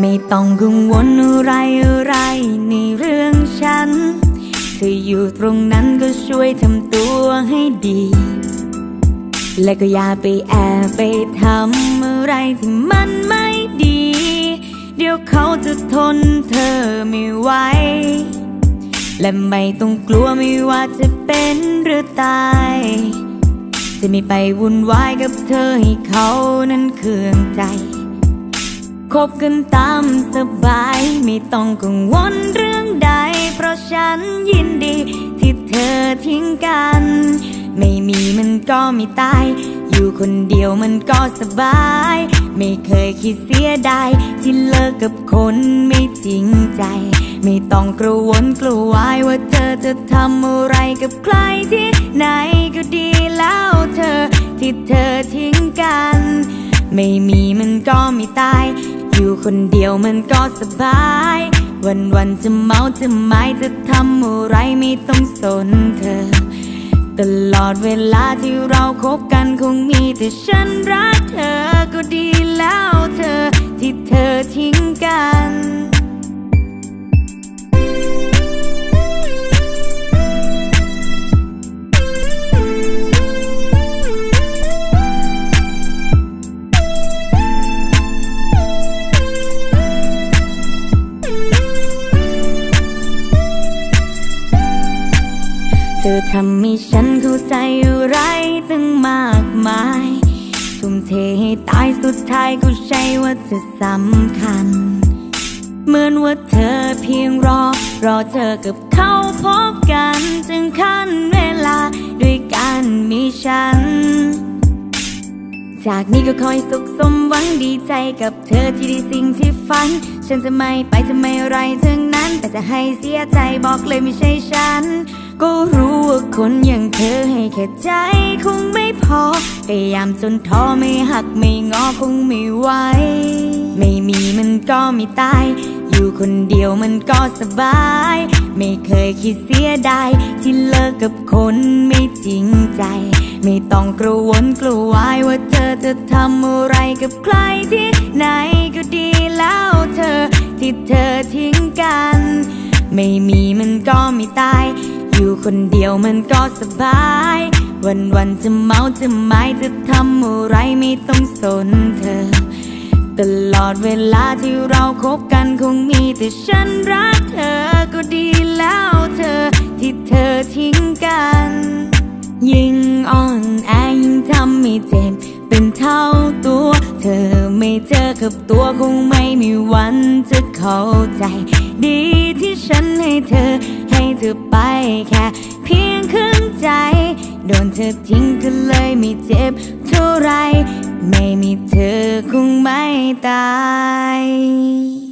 ไม่ต้องกังวลอะไรอะไรในเรื่องฉัน เธออยู่ตรงนั้นก็ช่วยทำตัวให้ดี และก็อย่าไปแอบไปทำอะไรที่มันไม่ดี เดี๋ยวเขาจะทนเธอไม่ไหว และไม่ต้องกลัวไม่ว่าจะเป็นหรือตาย จะไม่ไปวุ่นวายกับเธอให้เขานั้นเคืองใจ คบกันตามสบายไม่ต้องกังวลเรื่องใด เพราะฉันยินดี ที่เธอทิ้งกัน ไม่มีมันก็ไม่ตาย อยู่คนเดียวมันก็สบาย ไม่เคยคิดเสียดายที่เลิกกับคนไม่จริงใจ ไม่ต้องกระวนกลัววายว่าเธอจะทำอะไรกับใครที่ไหนก็ดีแล้วเธอที่เธอทิ้งกัน ไม่มีมันก็ไม่ตาย อยู่คนเดียวมันก็สบาย วันวันๆจะเมาจะไม้จะทำอะไรไม่ต้องสนเธอ ตลอดเวลาที่เราคบกันคงมีแต่ฉันรักเธอก็ดีแล้วเธอที่เธอทิ้งกัน อทำให้ฉันเข้าใจอะไรตั้งมากมาย ทุ่มเทให้ตายสุดท้ายก็ใช่ว่าจะสำคัญ เหมือนว่าเธอเพียงรอ รอเธอกับเขาพบกันจึงขั้นเวลาด้วยการมีฉัน จากนี้ก็คอยสุขสมหวังดีใจกับเธอที่ได้สิ่งที่ฝัน ฉันจะไม่ไปจะไม่ไรทั้งนั้น แต่จะให้เสียใจบอกเลยไม่ใช่ฉัน ก็รู้ว่าคนอย่างเธอให้แค่ใจคงไม่พอพยายามจนท้อไม่หักไม่งอคงไม่ไหวไม่มีมันก็ไม่ตาย อยู่คนเดียวมันก็สบาย ไม่เคยคิดเสียดายที่เลิกกับคนไม่จริงใจ ไม่ต้องกระวนกลัววายว่าเธอจะทำอะไรกับใครที่ไหนก็ดีแล้วเธอที่เธอทิ้งกัน ไม่มีมันก็ไม่ตาย คนเดียวมันก็สบาย วันวันๆจะเมาจะไม้จะทำอะไรไม่ต้องสนเธอ ตลอดเวลาที่เราคบกันคงมีแต่ฉันรักเธอก็ดีแล้วเธอ ที่เธอทิ้งกัน ยิ่งอ่อนแอยิ่งทำให้เจ็บเป็นเท่าตัว เธอไม่เจอกับตัวคงไม่มีวันจะเข้าใจ ดีที่ฉันให้เธอ เธอไปแค่เพียงครึ่งใจ โดนเธอทิ้งก็เลยไม่เจ็บเท่าไร ไม่มีเธอคงไม่ตาย